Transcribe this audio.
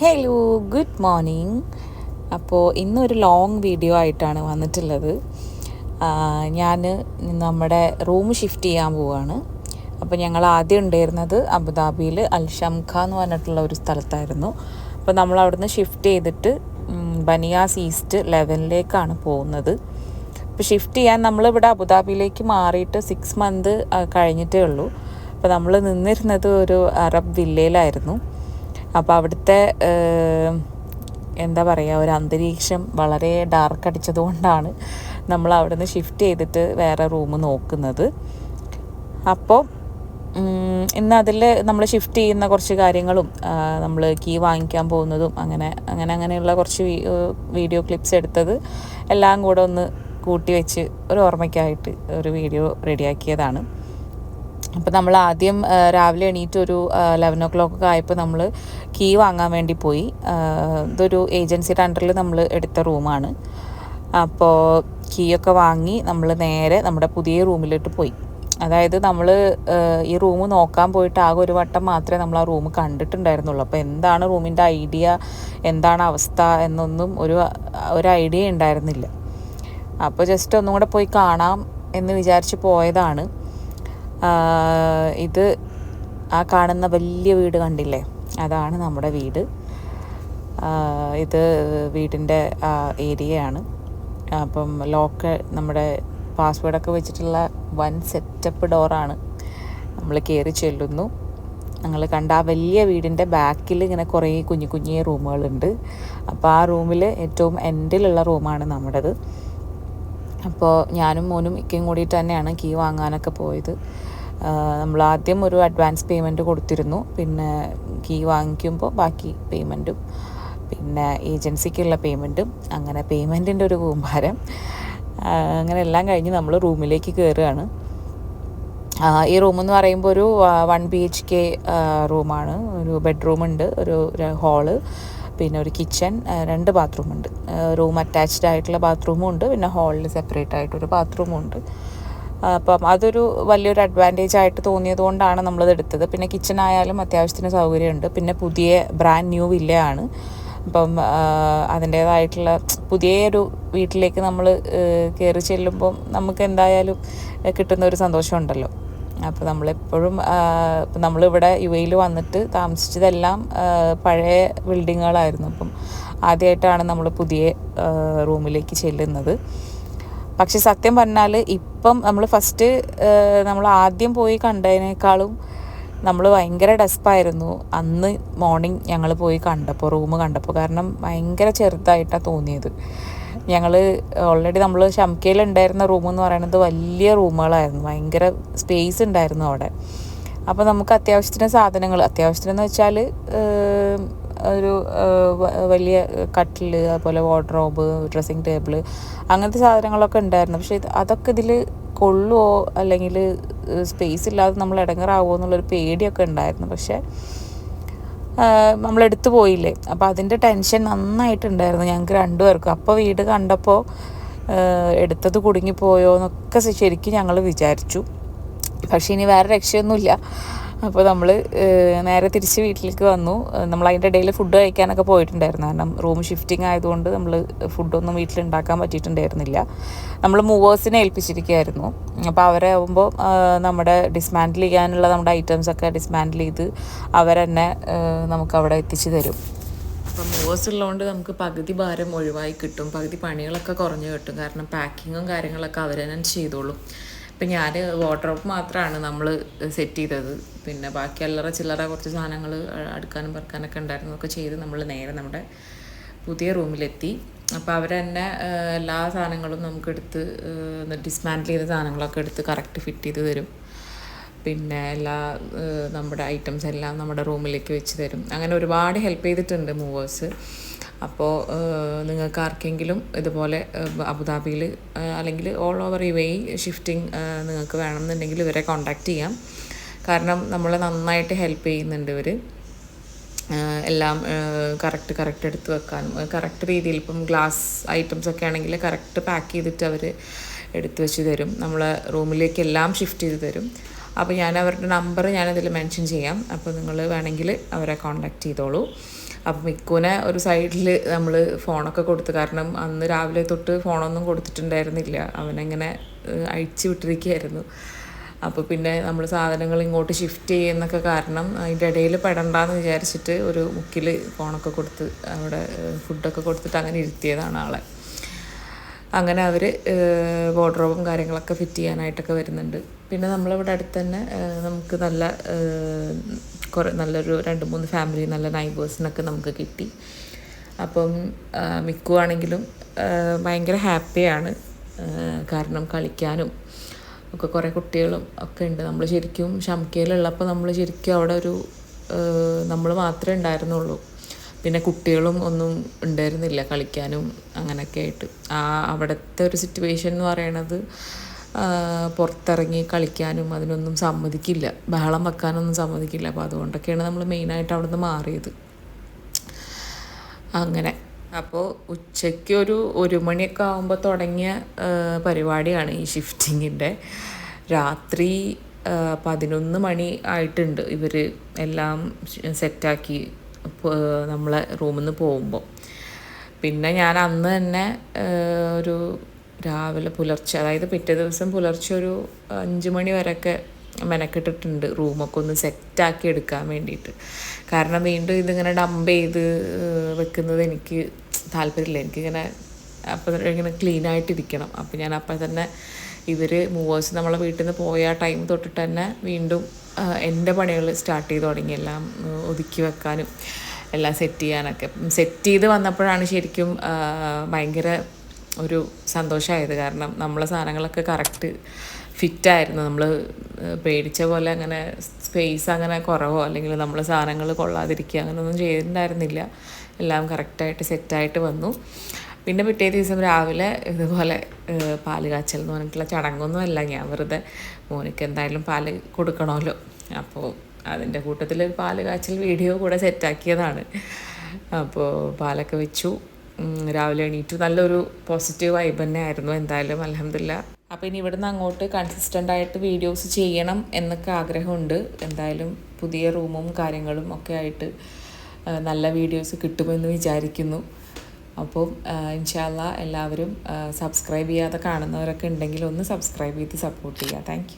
Hello good morning അപ്പോൾ ഇന്നൊരു long video ആയിട്ടാണ് വന്നിട്ടുള്ളത്. ഞാൻ നമ്മുടെ റൂം ഷിഫ്റ്റ് ചെയ്യാൻ പോവുകയാണ് അപ്പോൾ ഞങ്ങൾ ആദ്യം ഉണ്ടായിരുന്നത് അബുദാബിയിൽ അൽഷംഖ എന്ന് പറഞ്ഞിട്ടുള്ള ഒരു സ്ഥലത്തായിരുന്നു. അപ്പോൾ നമ്മൾ അവിടുന്ന് ഷിഫ്റ്റ് ചെയ്തിട്ട് ബനിയാസ് ഈസ്റ്റ് ലെവനിലേക്കാണ് പോകുന്നത്. അപ്പോൾ ഷിഫ്റ്റ് ചെയ്യാൻ നമ്മളിവിടെ അബുദാബിയിലേക്ക് മാറിയിട്ട് സിക്സ് മന്ത് കഴിഞ്ഞിട്ടേ ഉള്ളൂ. അപ്പോൾ നമ്മൾ നിന്നിരുന്നത് ഒരു അറബ് വില്ലയിലായിരുന്നു. അപ്പോൾ അവിടുത്തെ എന്താ പറയുക ഒരു അന്തരീക്ഷം വളരെ ഡാർക്ക് അടിച്ചതുകൊണ്ടാണ് നമ്മൾ അവിടുന്ന് ഷിഫ്റ്റ് ചെയ്തിട്ട് വേറെ റൂം നോക്കുന്നത്. അപ്പോൾ ഇന്ന് അതിൽ നമ്മൾ ഷിഫ്റ്റ് ചെയ്യുന്ന കുറച്ച് കാര്യങ്ങളും നമ്മൾ കീ വാങ്ങിക്കാൻ പോകുന്നതും അങ്ങനെ അങ്ങനെ അങ്ങനെയുള്ള കുറച്ച് വീഡിയോ ക്ലിപ്സ് എടുത്തത് എല്ലാം കൂടെ ഒന്ന് കൂട്ടി വെച്ച് ഒരു ഓർമ്മയ്ക്കായിട്ട് ഒരു വീഡിയോ റെഡിയാക്കിയതാണ് അപ്പോൾ നമ്മൾ ആദ്യം രാവിലെ എണീറ്റ് ഒരു ലെവൻ ഓ ക്ലോക്ക് ഒക്കെ ആയപ്പോൾ നമ്മൾ കീ വാങ്ങാൻ വേണ്ടി പോയി. ഇതൊരു ഏജൻസിയുടെ അണ്ടറിൽ നമ്മൾ എടുത്ത റൂമാണ്. അപ്പോൾ കീ ഒക്കെ വാങ്ങി നമ്മൾ നേരെ നമ്മുടെ പുതിയ റൂമിലോട്ട് പോയി. അതായത് നമ്മൾ ഈ റൂം നോക്കാൻ പോയിട്ട് ആകെ ഒരു വട്ടം മാത്രമേ നമ്മൾ ആ റൂം കണ്ടിട്ടുണ്ടായിരുന്നുള്ളൂ. അപ്പോൾ എന്താണ് റൂമിന്റെ ഐഡിയ എന്താണ് അവസ്ഥ എന്നൊന്നും ഒരു ഒരു ഐഡിയ ഉണ്ടായിരുന്നില്ല. അപ്പോൾ ജസ്റ്റ് ഒന്നും കൂടെ പോയി കാണാം എന്ന് വിചാരിച്ച് പോയതാണ്. ഇത് ആ കാണുന്ന വലിയ വീട് കണ്ടില്ലേ? അതാണ് നമ്മുടെ വീട്. ഇത് വീടിന്റെ ഏരിയയാണ്. അപ്പം ലോക്ക് നമ്മുടെ പാസ്വേഡൊക്കെ വെച്ചിട്ടുള്ള വൻ സെറ്റപ്പ് ഡോറാണ്. നമ്മൾ കയറി ചെല്ലുന്നു. ഞങ്ങൾ കണ്ട ആ വലിയ വീടിന്റെ ബാക്കിൽ ഇങ്ങനെ കുറേ കുഞ്ഞു കുഞ്ഞു റൂമുകളുണ്ട്. അപ്പോൾ ആ റൂമിൽ ഏറ്റവും എൻഡിലുള്ള റൂമാണ് നമ്മുടേത്. അപ്പോൾ ഞാനും മോനും ഇക്കയും കൂടിയിട്ട് തന്നെയാണ് കീ വാങ്ങാനൊക്കെ പോയത്. നമ്മൾ ആദ്യം ഒരു അഡ്വാൻസ് പേയ്മെന്റ് കൊടുത്തിരുന്നു. പിന്നെ കീ വാങ്ങിക്കുമ്പോൾ ബാക്കി പേയ്മെന്റും പിന്നെ ഏജൻസിക്കുള്ള പേയ്മെന്റും അങ്ങനെ പേയ്മെന്റിന്റെ ഒരു കൂമ്പാരം. അങ്ങനെ എല്ലാം കഴിഞ്ഞ് നമ്മൾ റൂമിലേക്ക് കയറുകയാണ് ഈ റൂം എന്ന് പറയുമ്പോൾ ഒരു വൺ ബി എച്ച് കെ റൂമാണ് ഒരു ബെഡ്റൂം ഉണ്ട് ഒരു ഹാൾ പിന്നെ ഒരു കിച്ചൺ രണ്ട് ബാത്റൂമുണ്ട് റൂം അറ്റാച്ച്ഡ് ആയിട്ടുള്ള ബാത്റൂമും ഉണ്ട് പിന്നെ ഹാളിൽ സെപ്പറേറ്റ് ആയിട്ടൊരു ബാത്റൂമും ഉണ്ട്. അപ്പം അതൊരു വലിയൊരു അഡ്വാന്റേജ് ആയിട്ട് തോന്നിയത് കൊണ്ടാണ് നമ്മളത് എടുത്തത്. പിന്നെ കിച്ചൺ ആയാലും അത്യാവശ്യത്തിന് സൗകര്യമുണ്ട്. പിന്നെ പുതിയ ബ്രാൻഡ് ന്യൂ വില്ലയാണ് അപ്പം അതിന്റേതായിട്ടുള്ള പുതിയൊരു വീട്ടിലേക്ക് നമ്മൾ കയറി ചെല്ലുമ്പം നമുക്ക് എന്തായാലും കിട്ടുന്ന ഒരു സന്തോഷമുണ്ടല്ലോ. അപ്പോൾ നമ്മളെപ്പോഴും നമ്മളിവിടെ യു എയിൽ വന്നിട്ട് താമസിച്ചതെല്ലാം പഴയ ബിൽഡിങ്ങുകളായിരുന്നു അപ്പം ആദ്യമായിട്ടാണ് നമ്മൾ പുതിയ റൂമിലേക്ക് ചെല്ലുന്നത്. പക്ഷെ സത്യം പറഞ്ഞാൽ ഇപ്പം നമ്മൾ ഫസ്റ്റ് നമ്മൾ ആദ്യം പോയി കണ്ടതിനേക്കാളും നമ്മൾ ഭയങ്കര ഡെസ്പായിരുന്നു. അന്ന് മോർണിംഗ് ഞങ്ങൾ പോയി കണ്ടപ്പോൾ റൂം കണ്ടപ്പോൾ കാരണം ഭയങ്കര ചെറുതായിട്ടാണ് തോന്നിയത്. ഞങ്ങൾ ഓൾറെഡി നമ്മൾ ഷംകയിലുണ്ടായിരുന്ന റൂം എന്ന് പറയുന്നത് വലിയ റൂമുകളായിരുന്നു. ഭയങ്കര സ്പേസ് ഉണ്ടായിരുന്നു അവിടെ. അപ്പോൾ നമുക്ക് അത്യാവശ്യത്തിന് സാധനങ്ങൾ അത്യാവശ്യത്തിനെന്ന് വെച്ചാൽ ഒരു വലിയ കട്ടിൽ അതുപോലെ വാർഡ്രോബ് ഡ്രസ്സിങ് ടേബിൾ അങ്ങനത്തെ സാധനങ്ങളൊക്കെ ഉണ്ടായിരുന്നു. പക്ഷേ അതൊക്കെ ഇതിൽ കൊള്ളുമോ അല്ലെങ്കിൽ സ്പേസ് ഇല്ലാതെ നമ്മൾ ഇടങ്ങറാവോ എന്നുള്ളൊരു പേടിയൊക്കെ ഉണ്ടായിരുന്നു. പക്ഷേ നമ്മൾ എടുത്തു പോയില്ലേ? അപ്പോൾ അതിന്റെ ടെൻഷൻ നന്നായിട്ടുണ്ടായിരുന്നു ഞങ്ങൾക്ക് രണ്ടുപേർക്കും. അപ്പോൾ വീട് കണ്ടപ്പോൾ എടുത്തത് കുടുങ്ങിപ്പോയോ എന്നൊക്കെ ശരിക്കും ഞങ്ങൾ വിചാരിച്ചു. പക്ഷേ ഇനി വേറെ രക്ഷയൊന്നുമില്ല. അപ്പോൾ നമ്മൾ നേരെ തിരിച്ച് വീട്ടിലേക്ക് വന്നു. നമ്മൾ അതിന്റെ ഇടയിൽ ഫുഡ് കഴിക്കാനൊക്കെ പോയിട്ടുണ്ടായിരുന്നു. കാരണം റൂം ഷിഫ്റ്റിംഗ് ആയതുകൊണ്ട് നമ്മൾ ഫുഡൊന്നും വീട്ടിൽ ഉണ്ടാക്കാൻ പറ്റിയിട്ടുണ്ടായിരുന്നില്ല. നമ്മൾ മൂവേഴ്സിനെ ഏൽപ്പിച്ചിരിക്കുകയായിരുന്നു. അപ്പോൾ അവരെ ആകുമ്പോൾ നമ്മുടെ ഡിസ്മാൻഡിൽ ചെയ്യാനുള്ള നമ്മുടെ ഐറ്റംസൊക്കെ ഡിസ്മാൻഡിൽ ചെയ്ത് അവരെന്നെ നമുക്ക് അവിടെ എത്തിച്ചു തരും. അപ്പം മൂവേഴ്സ് ഉള്ളതുകൊണ്ട് നമുക്ക് പകുതി ഭാരം ഒഴിവായി കിട്ടും. പകുതി പണികളൊക്കെ കുറഞ്ഞു കിട്ടും. കാരണം പാക്കിങ്ങും കാര്യങ്ങളൊക്കെ അവർ തന്നെ ചെയ്തോളും. ഇപ്പം ഞാൻ വാട്ടർപ്പ് മാത്രമാണ് നമ്മൾ സെറ്റ് ചെയ്തത്. പിന്നെ ബാക്കി അല്ലറ ചില്ലറ കുറച്ച് സാധനങ്ങൾ അടുക്കാനും പറക്കാനൊക്കെ ഉണ്ടായിരുന്നു ഒക്കെ ചെയ്ത് നമ്മൾ നേരെ നമ്മുടെ പുതിയ റൂമിലെത്തി. അപ്പോൾ അവർ തന്നെ എല്ലാ സാധനങ്ങളും നമുക്കെടുത്ത് ഡിസ്മാൻഡിൽ ചെയ്ത സാധനങ്ങളൊക്കെ എടുത്ത് കറക്റ്റ് ഫിറ്റ് ചെയ്ത് തരും. പിന്നെ എല്ലാ നമ്മുടെ ഐറ്റംസ് എല്ലാം നമ്മുടെ റൂമിലേക്ക് വെച്ച് തരും. അങ്ങനെ ഒരുപാട് ഹെൽപ്പ് ചെയ്തിട്ടുണ്ട് മൂവേഴ്സ് അപ്പോൾ നിങ്ങൾക്ക് ആർക്കെങ്കിലും ഇതുപോലെ അബുദാബിയിൽ അല്ലെങ്കിൽ all over U A shifting നിങ്ങൾക്ക് വേണമെന്നുണ്ടെങ്കിൽ ഇവരെ കോൺടാക്റ്റ് ചെയ്യാം. കാരണം നമ്മളെ നന്നായിട്ട് ഹെൽപ്പ് ചെയ്യുന്നുണ്ട് ഇവർ എല്ലാം കറക്റ്റ് കറക്റ്റ് എടുത്ത് വെക്കാനും കറക്റ്റ് രീതിയിൽ ഇപ്പം ഗ്ലാസ് ഐറ്റംസ് ഒക്കെ ആണെങ്കിൽ കറക്റ്റ് പാക്ക് ചെയ്തിട്ട് അവർ എടുത്തു വെച്ച് തരും. നമ്മളെ റൂമിലേക്ക് എല്ലാം ഷിഫ്റ്റ് ചെയ്ത് തരും. അപ്പോൾ ഞാൻ അവരുടെ നമ്പർ ഞാനതിൽ മെൻഷൻ ചെയ്യാം. അപ്പോൾ നിങ്ങൾ വേണമെങ്കിൽ അവരെ കോൺടാക്റ്റ് ചെയ്തോളൂ. അപ്പം മിക്കുനെ ഒരു സൈഡിൽ നമ്മൾ ഫോണൊക്കെ കൊടുത്തു കാരണം അന്ന് രാവിലെ തൊട്ട് ഫോണൊന്നും കൊടുത്തിട്ടുണ്ടായിരുന്നില്ല. അവനെങ്ങനെ അഴിച്ചു വിട്ടിരിക്കുകയായിരുന്നു. അപ്പോൾ പിന്നെ നമ്മൾ സാധനങ്ങൾ ഇങ്ങോട്ട് ഷിഫ്റ്റ് ചെയ്യുന്നൊക്കെ കാരണം അതിന്റെ ഇടയിൽ പെടണ്ടെന്ന് വിചാരിച്ചിട്ട് ഒരു മുക്കിൽ ഫോണൊക്കെ കൊടുത്ത് അവിടെ ഫുഡൊക്കെ കൊടുത്തിട്ട് അങ്ങനെ ഇരുത്തിയതാണ് ആളെ. അങ്ങനെ അവർ വാർഡ്രോബും കാര്യങ്ങളൊക്കെ ഫിറ്റ് ചെയ്യാനായിട്ടൊക്കെ വരുന്നുണ്ട്. പിന്നെ നമ്മളിവിടെ അടുത്ത് തന്നെ നമുക്ക് നല്ല കുറേ നല്ലൊരു രണ്ട് മൂന്ന് ഫാമിലി നല്ല നൈബേഴ്സിനൊക്കെ നമുക്ക് കിട്ടി. അപ്പം മിക്കുവാണെങ്കിലും ഭയങ്കര ഹാപ്പിയാണ് കാരണം കളിക്കാനും ഒക്കെ കുറേ കുട്ടികളും ഒക്കെ ഉണ്ട്. നമ്മൾ ശരിക്കും ഷംകയിലുള്ളപ്പോൾ നമ്മൾ ശരിക്കും അവിടെ ഒരു നമ്മൾ മാത്രമേ ഉണ്ടായിരുന്നുള്ളൂ. പിന്നെ കുട്ടികളും ഒന്നും ഉണ്ടായിരുന്നില്ല കളിക്കാനും അങ്ങനെയൊക്കെ ആയിട്ട്. ആ അവിടുത്തെ ഒരു സിറ്റുവേഷൻ എന്ന് പറയണത് പുറത്തിറങ്ങി കളിക്കാനും അതിനൊന്നും സമ്മതിക്കില്ല. ബഹളം വെക്കാനൊന്നും സമ്മതിക്കില്ല. അപ്പോൾ അതുകൊണ്ടൊക്കെയാണ് നമ്മൾ മെയിനായിട്ട് അവിടെ നിന്ന് മാറിയത്. അങ്ങനെ. അപ്പോൾ ഉച്ചയ്ക്ക് ഒരു ഒരു മണിയൊക്കെ ആകുമ്പോൾ തുടങ്ങിയ പരിപാടിയാണ് ഈ ഷിഫ്റ്റിങ്ങിന്റെ രാത്രി പതിനൊന്ന് മണി ആയിട്ടുണ്ട്. ഇവർ എല്ലാം സെറ്റാക്കി നമ്മളെ റൂമിൽ നിന്ന് പോകുമ്പോൾ പിന്നെ ഞാൻ അന്ന് തന്നെ ഒരു രാവിലെ പുലർച്ചെ അതായത് പിറ്റേ ദിവസം പുലർച്ചെ ഒരു അഞ്ച് മണി വരെയൊക്കെ മെനക്കെട്ടിട്ടുണ്ട് റൂമൊക്കെ ഒന്ന് സെറ്റാക്കി എടുക്കാൻ വേണ്ടിയിട്ട്. കാരണം വീണ്ടും ഇതിങ്ങനെ ഡംപ് ചെയ്ത് വെക്കുന്നത് എനിക്ക് താല്പര്യമില്ല. എനിക്കിങ്ങനെ അപ്പോൾ ഇങ്ങനെ ക്ലീൻ ആയിട്ടിരിക്കണം. അപ്പോൾ ഞാൻ അപ്പം തന്നെ ഇവർ മൂവേഴ്സ് നമ്മളെ വീട്ടിൽ നിന്ന് പോയ ടൈം തൊട്ടിട്ട് തന്നെ വീണ്ടും എന്റെ പണികൾ സ്റ്റാർട്ട് ചെയ്ത് തുടങ്ങി. എല്ലാം ഒതുക്കി വെക്കാനും എല്ലാം സെറ്റ് ചെയ്യാനൊക്കെ. സെറ്റ് ചെയ്ത് വന്നപ്പോഴാണ് ശരിക്കും ഭയങ്കര ഒരു സന്തോഷമായത്. കാരണം നമ്മളെ സാധനങ്ങളൊക്കെ കറക്റ്റ് ഫിറ്റായിരുന്നു നമ്മൾ പേടിച്ച പോലെ അങ്ങനെ സ്പേസ് അങ്ങനെ കുറവോ അല്ലെങ്കിൽ നമ്മളെ സാധനങ്ങൾ കൊള്ളാതിരിക്കുക അങ്ങനെയൊന്നും ചെയ്തിട്ടുണ്ടായിരുന്നില്ല. എല്ലാം കറക്റ്റായിട്ട് സെറ്റായിട്ട് വന്നു. പിന്നെ പിറ്റേ ദിവസം രാവിലെ ഇതുപോലെ പാൽ കാച്ചൽ എന്ന് പറഞ്ഞിട്ടുള്ള ചടങ്ങൊന്നുമല്ല. ഞാൻ വെറുതെ മോനിക്ക് എന്തായാലും പാൽ കൊടുക്കണമല്ലോ. അപ്പോൾ അതിന്റെ കൂട്ടത്തിൽ പാൽ കാച്ചൽ വീഡിയോ കൂടെ സെറ്റാക്കിയതാണ് അപ്പോൾ പാലൊക്കെ വെച്ചു. രാവിലെ എണീറ്റു നല്ലൊരു പോസിറ്റീവ് വൈബ് തന്നെ ആയിരുന്നു എന്തായാലും അലഹമില്ല അപ്പോൾ ഇനി ഇവിടുന്ന് അങ്ങോട്ട് കൺസിസ്റ്റന്റ് ആയിട്ട് വീഡിയോസ് ചെയ്യണം എന്നൊക്കെ ആഗ്രഹമുണ്ട്. എന്തായാലും പുതിയ റൂമും കാര്യങ്ങളും ഒക്കെ ആയിട്ട് നല്ല വീഡിയോസ് കിട്ടുമെന്ന് വിചാരിക്കുന്നു. അപ്പോൾ ഇൻഷാല്ല എല്ലാവരും സബ്സ്ക്രൈബ് ചെയ്യാതെ കാണുന്നവരൊക്കെ ഉണ്ടെങ്കിൽ ഒന്ന് സബ്സ്ക്രൈബ് ചെയ്ത് സപ്പോർട്ട് ചെയ്യുക താങ്ക്